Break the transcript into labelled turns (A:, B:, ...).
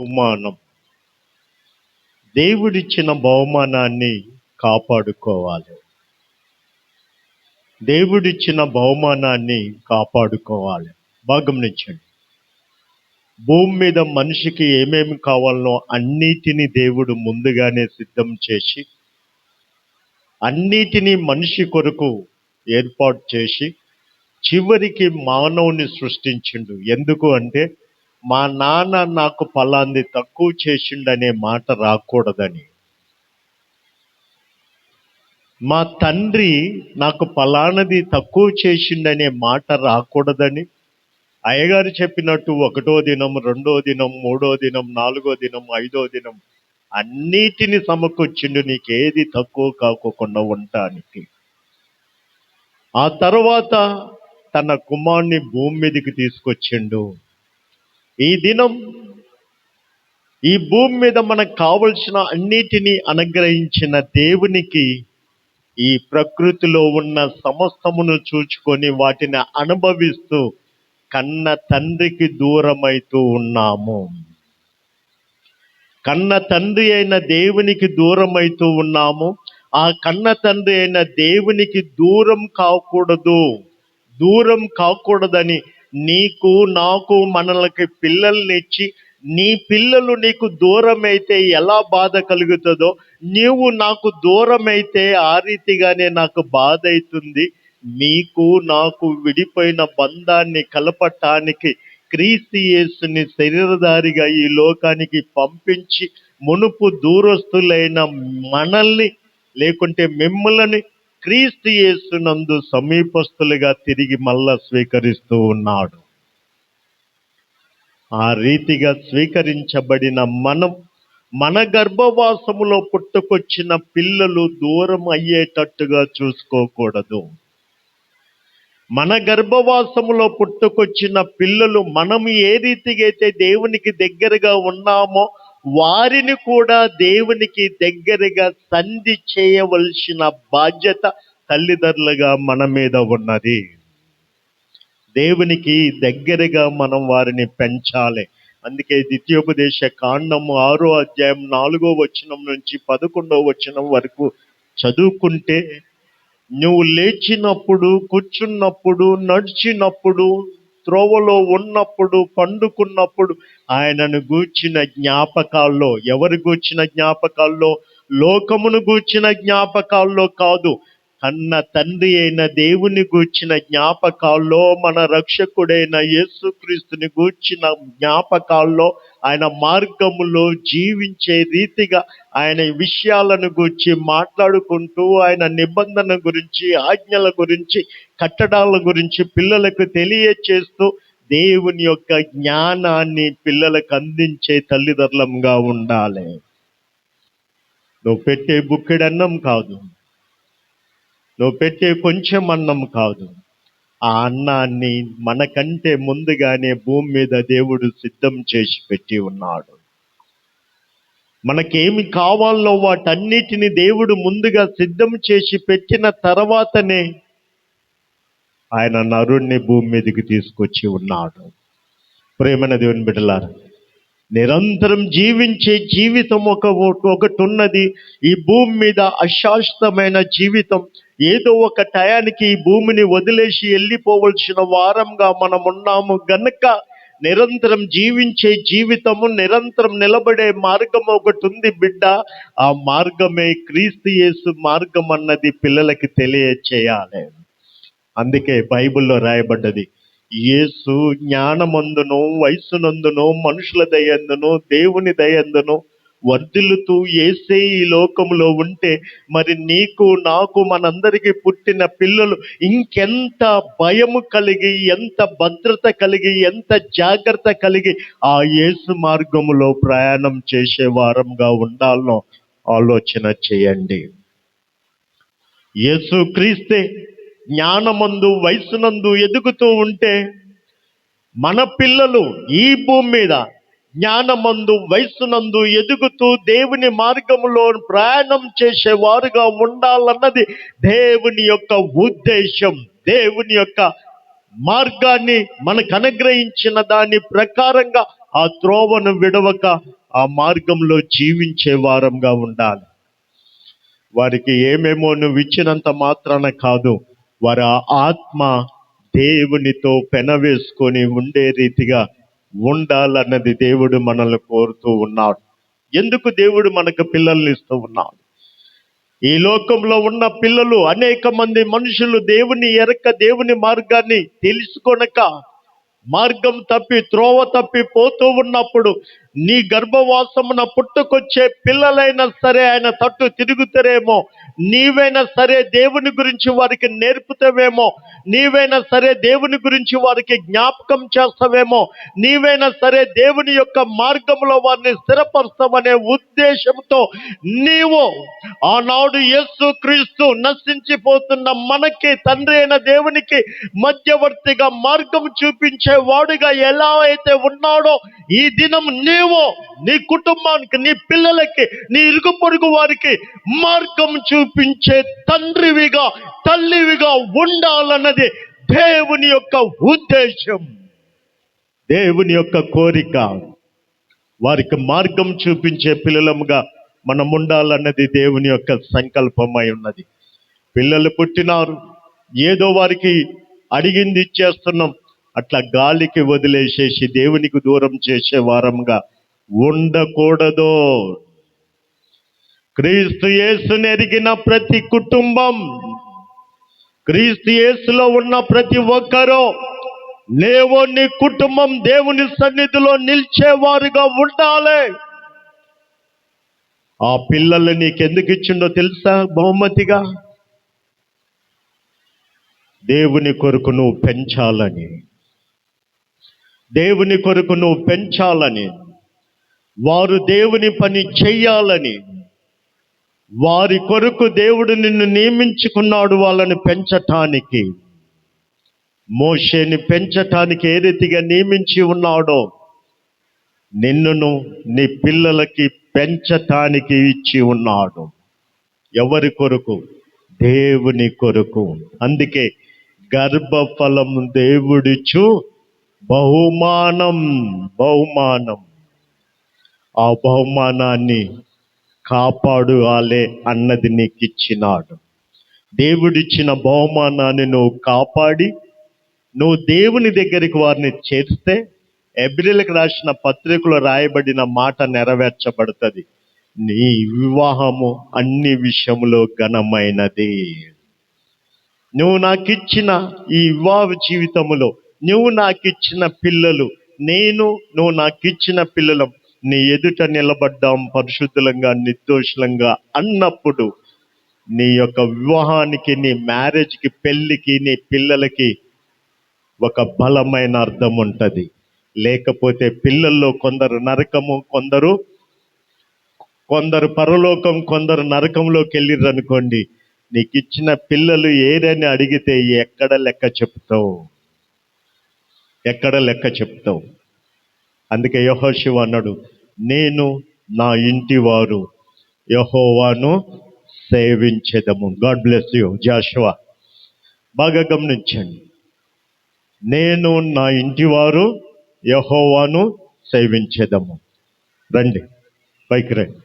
A: బహుమానం దేవుడిచ్చిన బహుమానాన్ని కాపాడుకోవాలి. దేవుడిచ్చిన బహుమానాన్ని కాపాడుకోవాలి. బాగా గమనించండి. భూమి మీద మనిషికి ఏమేమి కావాలనో అన్నిటినీ దేవుడు ముందుగానే సిద్ధం చేసి అన్నిటినీ మనిషి కొరకు ఏర్పాటు చేసి చివరికి మానవుని సృష్టించిండు. ఎందుకు అంటే మా నాన్న నాకు పలాంది తక్కువ చేసిండనే మాట రాకూడదని. మా తండ్రి నాకు ఫలానది తక్కువ చేసిండనే మాట రాకూడదని. అయ్యగారు చెప్పినట్టు ఒకటో దినం రెండో దినం మూడో దినం నాలుగో దినం ఐదో దినం అన్నిటిని సమకూర్చిండు నీకేది తక్కువ కాకోకుండా ఉండటానికి. ఆ తర్వాత తన కుమారుని భూమి మీదకి తీసుకొచ్చిండు. ఈ దినం ఈ భూమి మీద మనకు కావలసిన అన్నిటినీ అనుగ్రహించిన దేవునికి ఈ ప్రకృతిలో ఉన్న సమస్తమును చూచుకొని వాటిని అనుభవిస్తూ కన్న తండ్రికి దూరమైతూ ఉన్నాము. కన్న తండ్రి అయిన దేవునికి దూరమైతూ ఉన్నాము. ఆ కన్న తండ్రి అయిన దేవునికి దూరం కాకూడదు. దూరం కాకూడదని నీకు నాకు మనలకి పిల్లల్నిచ్చి నీ పిల్లలు నీకు దూరం అయితే ఎలా బాధ కలుగుతుందో నీవు నాకు దూరమైతే ఆ రీతిగానే నాకు బాధ అవుతుంది. నీకు నాకు విడిపోయిన బంధాన్ని కలపటానికి క్రీస్తు యేసుని శరీరధారిగా ఈ లోకానికి పంపించి మునుపు దూరస్తులైన మనల్ని లేకుంటే మిమ్మల్ని క్రీస్తు యేసునందు సమీపస్తులుగా తిరిగి మళ్ళా స్వీకరిస్తూ ఉన్నాడు. ఆ రీతిగా స్వీకరించబడిన మనం మన గర్భవాసములో పుట్టుకొచ్చిన పిల్లలు దూరం అయ్యేటట్టుగా చూసుకోకూడదు. మన గర్భవాసములో పుట్టుకొచ్చిన పిల్లలు మనం ఏ రీతిగా అయితే దేవునికి దగ్గరగా ఉన్నామో వారిని కూడా దేవునికి దగ్గరగా సంధి చేయవలసిన బాధ్యత తల్లిదండ్రులుగా మన మీద ఉన్నది. దేవునికి దగ్గరగా మనం వారిని పెంచాలి. అందుకే ద్వితీయోపదేశ కాండము ఆరో అధ్యాయం నాలుగో వచనం నుంచి పదకొండో వచనం వరకు చదువుకుంటే నువ్వు లేచినప్పుడు కూర్చున్నప్పుడు నడిచినప్పుడు త్రోవలో ఉన్నప్పుడు పండుకున్నప్పుడు ఆయనను గూర్చిన జ్ఞాపకాల్లో ఎవరు గూర్చిన జ్ఞాపకాల్లో? లోకమును గూర్చిన జ్ఞాపకాల్లో కాదు. అన్న తండ్రి అయిన దేవుని గూర్చిన జ్ఞాపకాల్లో మన రక్షకుడైన యేసుక్రీస్తుని గూర్చిన జ్ఞాపకాల్లో ఆయన మార్గములో జీవించే రీతిగా ఆయన విషయాలను గురించి మాట్లాడుకుంటూ ఆయన నిబంధన గురించి ఆజ్ఞల గురించి కట్టడాల గురించి పిల్లలకు తెలియచేస్తూ దేవుని యొక్క జ్ఞానాన్ని పిల్లలకు అందించే తల్లిదండ్రులంగా ఉండాలి. నువ్వు పెట్టే బుక్కెడన్నం కాదు. నువ్వు పెట్టే కొంచెం అన్నం కాదు. ఆ అన్నాన్ని మనకంటే ముందుగానే భూమి మీద దేవుడు సిద్ధం చేసి పెట్టి ఉన్నాడు. మనకేమి కావాలో వాటన్నిటిని దేవుడు ముందుగా సిద్ధం చేసి పెట్టిన తర్వాతనే ఆయన నరుణ్ణి భూమి మీదకి తీసుకొచ్చి ఉన్నాడు. ప్రేమన దేవుని బిడ్డలారా నిరంతరం జీవించే జీవితం ఒక ఒకటి ఉన్నది. ఈ భూమి మీద అశాశ్వతమైన జీవితం ఏదో ఒక టయానికి భూమిని వదిలేసి వెళ్ళిపోవలసిన వారంగా మనం ఉన్నాము గనుక నిరంతరం జీవించే జీవితము నిరంతరం నిలబడే మార్గం ఒకటి ఉంది బిడ్డ. ఆ మార్గమే క్రీస్తు యేసు మార్గం అన్నది పిల్లలకి తెలియచేయాలి. అందుకే బైబిల్లో రాయబడ్డది యేసు జ్ఞానమందును వయసునందును మనుషుల దయందును దేవుని దయందును వర్ధిల్లుతూ ఏసే ఈ లోకంలో ఉంటే మరి నీకు నాకు మనందరికీ పుట్టిన పిల్లలు ఇంకెంత భయము కలిగి ఎంత భద్రత కలిగి ఎంత జాగ్రత్త కలిగి ఆ యేసు మార్గములో ప్రయాణం చేసే వారంగా ఉండాలనో ఆలోచన చేయండి. యేసు క్రీస్తే జ్ఞానమందు వయసునందు ఎదుగుతూ ఉంటే మన పిల్లలు ఈ భూమి మీద జ్ఞానమందు వయసునందు ఎదుగుతూ దేవుని మార్గంలో ప్రయాణం చేసేవారుగా ఉండాలన్నది దేవుని యొక్క ఉద్దేశం దేవుని యొక్క మార్గాన్ని మనకు అనుగ్రహించిన దాని ప్రకారంగా ఆ త్రోవను విడవక ఆ మార్గంలో జీవించే వారంగా ఉండాలి. వారికి ఏమేమో నువ్వు ఇచ్చినంత మాత్రాన కాదు. వారి ఆత్మ దేవునితో పెనవేసుకొని ఉండే రీతిగా ఉండాలన్నది దేవుడు మనల్ని కోరుతూ ఉన్నాడు. ఎందుకు దేవుడు మనకు పిల్లల్ని ఇస్తూ ఉన్నాడు? ఈ లోకంలో ఉన్న పిల్లలు అనేక మంది మనుషులు దేవుని ఎరక దేవుని మార్గాన్ని తెలుసుకొనక మార్గం తప్పి త్రోవ తప్పి పోతూ ఉన్నప్పుడు నీ గర్భవాసమున పుట్టుకొచ్చే పిల్లలైనా సరే ఆయన తట్టు తిరుగుతారేమో. నీవైనా సరే దేవుని గురించి వారికి నేర్పుతావేమో. నీవైనా సరే దేవుని గురించి వారికి జ్ఞాపకం చేస్తావేమో. నీవైనా సరే దేవుని యొక్క మార్గంలో వారిని స్థిరపరుస్తామనే ఉద్దేశంతో నీవు ఆనాడు యస్సు క్రీస్తు నశించిపోతున్న మనకి తండ్రి అయిన దేవునికి మధ్యవర్తిగా మార్గం చూపించే వాడుగా ఎలా అయితే ఉన్నాడో ఈ దినం నీవు నీ కుటుంబానికి నీ పిల్లలకి నీ ఇరుగు పొరుగు వారికి మార్గం చూపించే తండ్రివిగా తల్లివిగా ఉండాలన్నది దేవుని యొక్క ఉద్దేశం. దేవుని యొక్క కోరిక. వారికి మార్గం చూపించే పిల్లలముగా మనం ఉండాలన్నది దేవుని యొక్క సంకల్పమై ఉన్నది. పిల్లలు పుట్టినారు. ఏదో వారికి అడిగింది ఇచ్చేస్తున్నాం. అట్లా గాలికి వదిలేసేసి దేవునికి దూరం చేసే వారంగా ఉండకూడదు. క్రీస్తు యేసుని ఎరిగిన ప్రతి కుటుంబం క్రీస్తు యేసులో ఉన్న ప్రతి ఒక్కరూ లేవో నీ కుటుంబం దేవుని సన్నిధిలో నిలిచేవారుగా ఉండాలి. ఆ పిల్లల్ని నీకెందుకు ఇచ్చిండో తెలుసా బహుమతిగా? దేవుని కొరకు నువ్వు పెంచాలని. దేవుని కొరకు నువ్వు పెంచాలని. వారు దేవుని పని చెయ్యాలని వారి కొరకు దేవుడు నిన్ను నియమించుకున్నాడు వాళ్ళని పెంచటానికి. మోషేని పెంచటానికి ఏ రీతిగా నియమించి ఉన్నాడో నిన్నును నీ పిల్లలకి పెంచటానికి ఇచ్చి ఉన్నాడు. ఎవరి కొరకు? దేవుని కొరకు. అందుకే గర్భఫలం దేవుడిచు బహుమానం బహుమానం. ఆ బహుమానాన్ని కాపాడు ఆలే అన్నది నీకు ఇచ్చినాడు దేవుడిచ్చిన బహుమానాన్ని నువ్వు కాపాడి నువ్వు దేవుని దగ్గరికి వారిని చేస్తే ఎబ్రిల్కి రాసిన పత్రికలో రాయబడిన మాట నెరవేర్చబడుతుంది. నీ వివాహము అన్ని విషయంలో ఘనమైనది. నువ్వు నాకిచ్చిన ఈ వివాహ జీవితములో నువ్వు నాకిచ్చిన పిల్లలు నేను నువ్వు నాకిచ్చిన పిల్లలు నీ ఎదుట నిలబడ్డాం పరిశుద్ధులంగా నిర్దోషులంగా అన్నప్పుడు నీ యొక్క వివాహానికి నీ మ్యారేజ్కి పెళ్ళికి నీ పిల్లలకి ఒక బలమైన అర్థం ఉంటుంది. లేకపోతే పిల్లల్లో కొందరు నరకము కొందరు కొందరు పరలోకం కొందరు నరకంలోకి వెళ్ళిర్రు అనుకోండి నీకు ఇచ్చిన పిల్లలు ఏరని అడిగితే ఎక్కడ లెక్క చెప్తావు? ఎక్కడ లెక్క చెప్తావు? అందుకే యహోశివ అన్నాడు నేను నా ఇంటి వారు. యహోవాను సేవించేదము. God bless you Joshua. బాగా గమనించండి. నేను నా ఇంటి వారు యహోవాను సేవించేదము. రండి పైకి రండి.